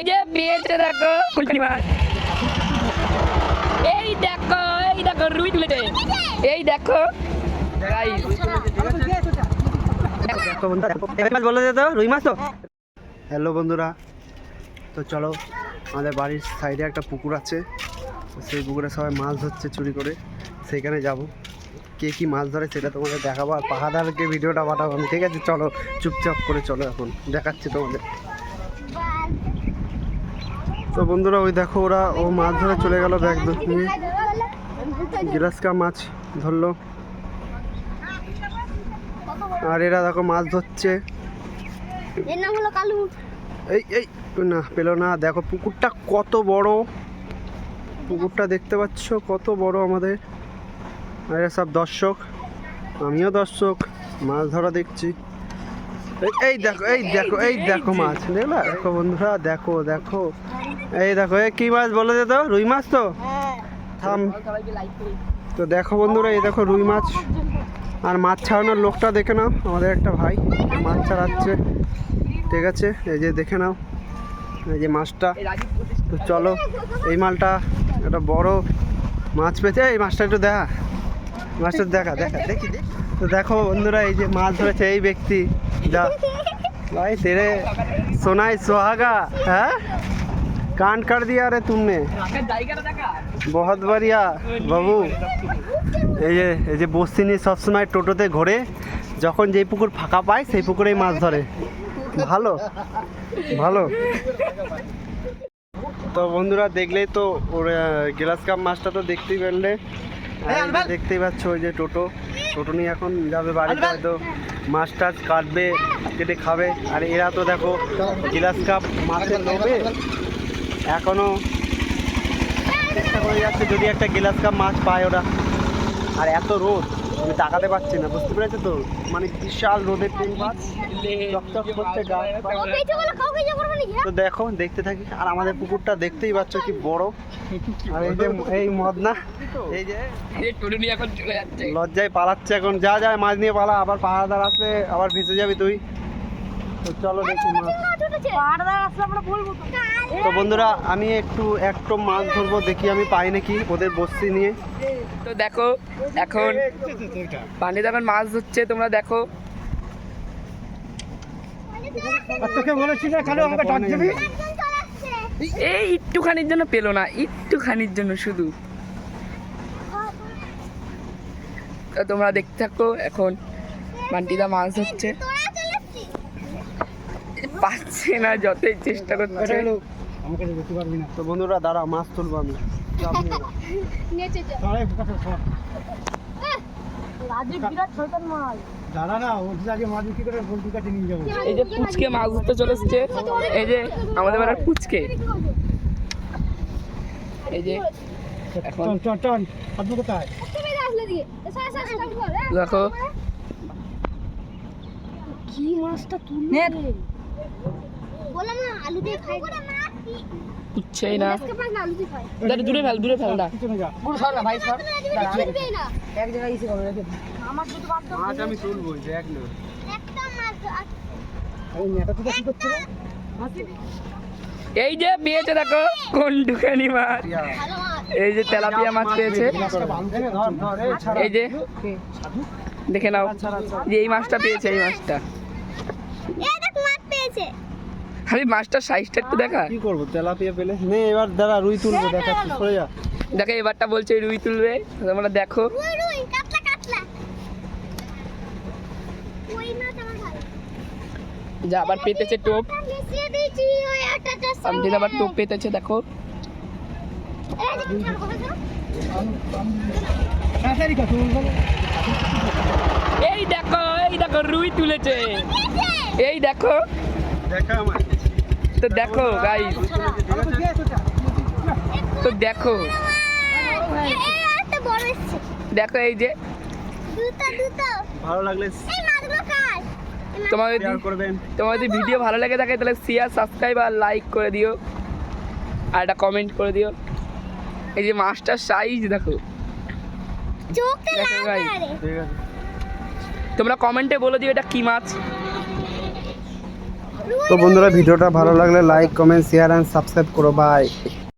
এই যে পেয়েছে দেখো কুলকানি মাছ এই দেখো এই দেখো রুই তুলেছে এই দেখো। রুই মাছ তো? হ্যালো বন্ধুরা তো চলো আমাদের বাড়ির সাইডে একটা পুকুর আছে। সেই পুকুরে সবাই মাছ ধরছে চুরি করে। সেইখানে যাব। কে কি মাছ ধরে সেটা তোমাদের দেখাবো। আর পাহাদারকে ভিডিওটা পাঠাবো আমি। ঠিক আছে চলো চুপচাপ করে চলো এখন। দেখাচ্ছি তোমাদের। তো বন্ধুরা ওই দেখো ওরা ও মাছ ধরে চলে গেল ব্যাগ নিয়ে গিলাসকা মাছ ধরলো। আর এরা দেখো মাছ ধরছে। এর নাম হলো কালু। এই এই না পেল না। দেখো পুকুরটা কত বড়। পুকুরটা দেখতে পাচ্ছ কত বড় আমাদের। আর এরা সব দর্শক। আমিও দর্শক। মাছ ধরা দেখছি। এই- এই দেখো এই দেখো এই দেখো মাছ। দেখলা? দেখো বন্ধুরা দেখো দেখো। এই দেখো এই কি মাছ বলে তো? রুই মাছ তো? থাম। তো দেখো বন্ধুরা এই দেখো রুই মাছ। আর মাছ ছাড়ানোর লোকটা দেখে নাও আমাদের একটা ভাই মাছ ছাড়াচ্ছে। ঠিক আছে এই যে দেখে নাও এই যে মাছটা। তো চলো এই মালটা একটা বড় মাছ পেয়েছে। এই মাছটা একটু দেখা মাছটা দেখা দেখা দেখি দেখি। তো দেখো বন্ধুরা এই যে মাছ ধরেছে এই ব্যক্তি। যা। ভাই তেরে সোনাই সোহাগা হ্যাঁ? কান কাট দিয়া রে তুমনে জায়গাটা দেখা বহুত বাড়িয়া বাবু এই যে এই যে বস্তি নিয়ে সবসময় টোটোতে ঘোরে যখন যেই পুকুর ফাঁকা পায় সেই পুকুরেই মাছ ধরে। ভালো ভালো। তো বন্ধুরা দেখলেই তো ওর গ্লাস কাপ মাছটা তো দেখতেই পারলে দেখতেই পাচ্ছ ওই যে টোটো। টোটো নিয়ে এখন যাবে বাড়িতে হয়তো মাছ টাছ কাটবে কেটে খাবে। আর এরা তো দেখো গ্লাস কাপ মাছের লোভে এখনও চেষ্টা করে যাচ্ছে যদি একটা গ্লাস কাপ মাছ পায় ওরা। আর এত রোদ, আমি তাকাতে পারছি না, বুঝতে পেরেছ তো? মানে বিশাল রোদের তিন মাছ যে তো দেখো, দেখতে থাকি, আর আমাদের পুকুরটা দেখতেই পাচ্ছ কি বড়। আর এই যে এই মদনা, এই যে লজ্জায় পালাচ্ছে এখন, যা যায় মাছ নিয়ে পালা, আবার পাহাড়দার আসলে আবার ভেসে যাবি তুই। তো চলো দেখি মাছ পাহাড়দার আসলে আমরা বলব তো তো বন্ধুরা আমি একটু একটু মাছ ধরবো দেখি আমি পাই নাকি ওদের বস্তি নিয়ে তো দেখো এখন পানিতে এখন মাছ ধরছে তোমরা দেখো তোকে বলেছি যে খালি আমাকে ডাক দিবি এই একটুখানির জন্য পেল না একটুখানির জন্য শুধু তো তোমরা দেখতে থাকো এখন বান্টিদা মাছ ধরছে পাচ্ছে না যতই চেষ্টা করছে। আমাকে পারবি না। তো বন্ধুরা দাঁড়া মাছ তুলবো আমি। এই যে পুচকে মাছ ধরতে চলে এসছে। এই যে আমাদের বেলার পুচকে। এই যে এখন দেখো। কি মাছটা তুললে? বললাম না আলু দিয়ে খাই। পুচ্ছেই না। আজকে পাঁচ না আলু দিয়ে খাই। দাঁড়া, দূরে ফেল দূরে ফেল না এক জায়গায় এসে করবে আমার দুটো বাদ মাছ আমি তুলবো দেখ না। একটা মাছ এই নেটা তো কি করছে এই যে পেয়েছে দেখো কোন দোকানি মাছ। এই যে তেলাপিয়া মাছ পেয়েছে। এই এই যে। দেখে নাও যে এই মাছটা পেয়েছে এই মাছটা। দেখ পেয়েছে খালি মাছটার সাইজটা একটু দেখা। কি করব তেলাপিয়া পেলে? নে এবার দাঁড়া রুই তুলবো দেখাচ্ছি সরে যা। দেখো এবারটা বলছে রুই তুলবে তোমরা দেখো। রুই রুই কাতলা কাতলা। ওই মাছ আমার ভালো যা আবার পেতেছে টোপ। আমি সঙ্গে আবার টোপ পেতেছে দেখো। এই দেখ এই দেখো দেখো রুই তুলেছে। এই দেখো দেখা। তো দেখো গাই তো দেখো। দেখো এই যে। ভালো লাগলে এই মাছগুলো কার তোমাদের তোমার যদি ভিডিও ভালো লেগে থাকে তাহলে শেয়ার সাবস্ক্রাইব আর লাইক করে দিও। আর একটা কমেন্ট করে দিও। এই যে মাছটার সাইজ দেখো। তোমরা কমেন্টে বলে দিও এটা কি মাছ। তো বন্ধুরা ভিডিওটা ভালো লাগলে like comment share and subscribe করো। বাই